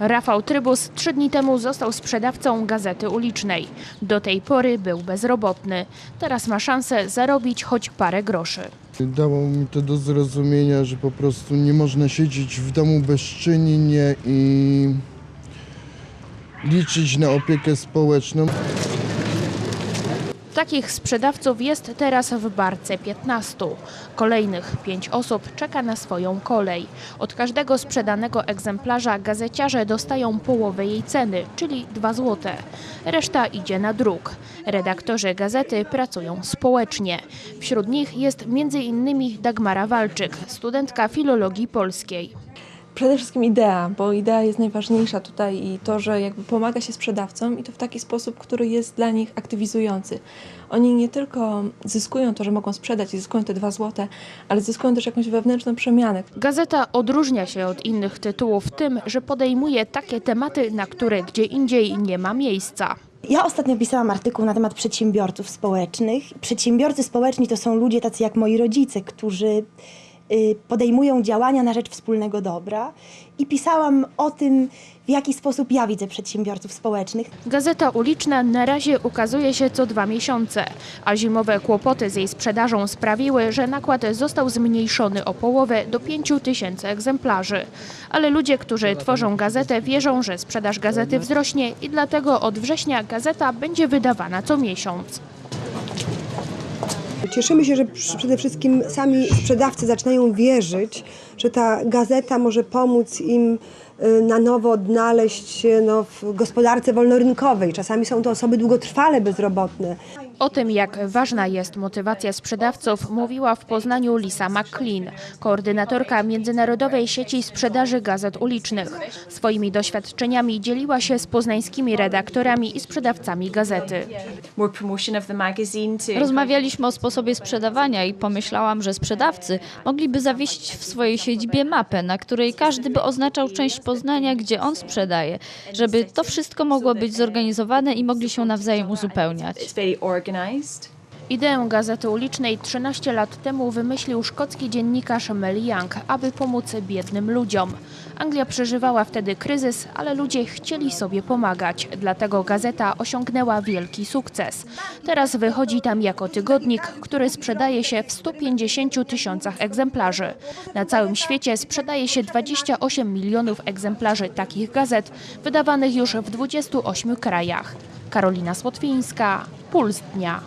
Rafał Trybus trzy dni temu został sprzedawcą gazety ulicznej. Do tej pory był bezrobotny. Teraz ma szansę zarobić choć parę groszy. Dało mi to do zrozumienia, że po prostu nie można siedzieć w domu bezczynnie i liczyć na opiekę społeczną. Takich sprzedawców jest teraz w barce 15. Kolejnych pięć osób czeka na swoją kolej. Od każdego sprzedanego egzemplarza gazeciarze dostają połowę jej ceny, czyli 2 złote. Reszta idzie na druk. Redaktorzy gazety pracują społecznie. Wśród nich jest m.in. Dagmara Walczyk, studentka filologii polskiej. Przede wszystkim idea, bo idea jest najważniejsza tutaj i to, że jakby pomaga się sprzedawcom i to w taki sposób, który jest dla nich aktywizujący. Oni nie tylko zyskują to, że mogą sprzedać i zyskują te dwa złote, ale zyskują też jakąś wewnętrzną przemianę. Gazeta odróżnia się od innych tytułów tym, że podejmuje takie tematy, na które gdzie indziej nie ma miejsca. Ja ostatnio pisałam artykuł na temat przedsiębiorców społecznych. Przedsiębiorcy społeczni to są ludzie tacy jak moi rodzice, którzy podejmują działania na rzecz wspólnego dobra. I pisałam o tym, w jaki sposób ja widzę przedsiębiorców społecznych. Gazeta uliczna na razie ukazuje się co dwa miesiące, a zimowe kłopoty z jej sprzedażą sprawiły, że nakład został zmniejszony o połowę do 5 tysięcy egzemplarzy. Ale ludzie, którzy tworzą gazetę, wierzą, że sprzedaż gazety wzrośnie i dlatego od września gazeta będzie wydawana co miesiąc. Cieszymy się, że przede wszystkim sami sprzedawcy zaczynają wierzyć, że ta gazeta może pomóc im na nowo odnaleźć się no, w gospodarce wolnorynkowej. Czasami są to osoby długotrwale bezrobotne. O tym, jak ważna jest motywacja sprzedawców, mówiła w Poznaniu Lisa McClean, koordynatorka Międzynarodowej Sieci Sprzedaży Gazet Ulicznych. Swoimi doświadczeniami dzieliła się z poznańskimi redaktorami i sprzedawcami gazety. Rozmawialiśmy o sposobie sprzedawania i pomyślałam, że sprzedawcy mogliby zawiesić w swojej siedzibie mapę, na której każdy by oznaczał część Poznania, gdzie on sprzedaje, żeby to wszystko mogło być zorganizowane i mogli się nawzajem uzupełniać. Ideę Gazety Ulicznej 13 lat temu wymyślił szkocki dziennikarz Mel Young, aby pomóc biednym ludziom. Anglia przeżywała wtedy kryzys, ale ludzie chcieli sobie pomagać, dlatego gazeta osiągnęła wielki sukces. Teraz wychodzi tam jako tygodnik, który sprzedaje się w 150 tysiącach egzemplarzy. Na całym świecie sprzedaje się 28 milionów egzemplarzy takich gazet, wydawanych już w 28 krajach. Karolina Słotwińska, Puls Dnia.